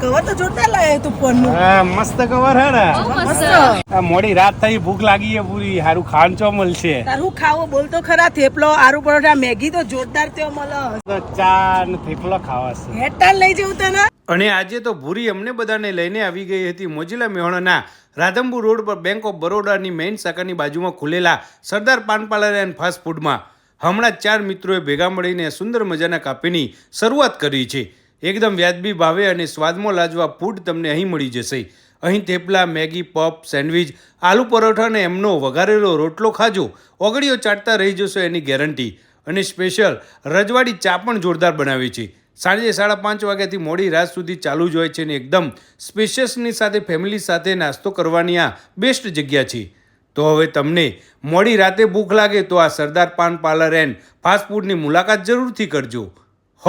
Cover તો જોરદાર લાગે તું હા મસ્ત કવર હે ને? મસ્ત. મોડી રાત થઈ ભૂખ લાગી છે પૂરી. હારું ખાન ચો મળશે તારું ખાવો બોલતો ખરા થેપલો આરું પરોઠા મેગી તો જોરદાર તેઓ મળે તો ચા ને થેપલો ખાવાશે હેટાલ લઈ જવું તને? અને આજે તો ભૂરી અમને બધાને લઈને આવી ગઈ હતી મોજીલા મેહોણાના રાધમપુર રોડ પર બેંક ઓફ બરોડાની મેઇન શાખાની બાજુમાં ખુલેલા Sardar pan parlour and fast ફૂડમાં હમણાં જ ચાર મિત્રોએ ભેગા મળીને સુંદર મજાના કાપીની શરૂઆત કરી છે. એકદમ વ્યાજબી ભાવે અને સ્વાદમાં લાજવા ફૂડ તમને અહીં મળી જશે. અહીં થેપલા, મેગી પપ સેન્ડવિચ, આલુ પરોઠા અને એમનો વઘારેલો રોટલો ખાજો. ઓગળીઓ ચાટતા રહી જશો એની ગેરંટી. અને સ્પેશિયલ રજવાડી ચા પણ જોરદાર બનાવી છે. સાંજે સાડા પાંચ વાગ્યાથી મોડી રાત સુધી ચાલુ જ હોય છે અને એકદમ સ્પેશિયસની સાથે, ફેમિલી સાથે નાસ્તો કરવાની આ બેસ્ટ જગ્યા છે. તો હવે તમને મોડી રાતે ભૂખ લાગે તો આ Sardar pan parlour and fast ફૂડની મુલાકાત જરૂરથી કરજો. હ.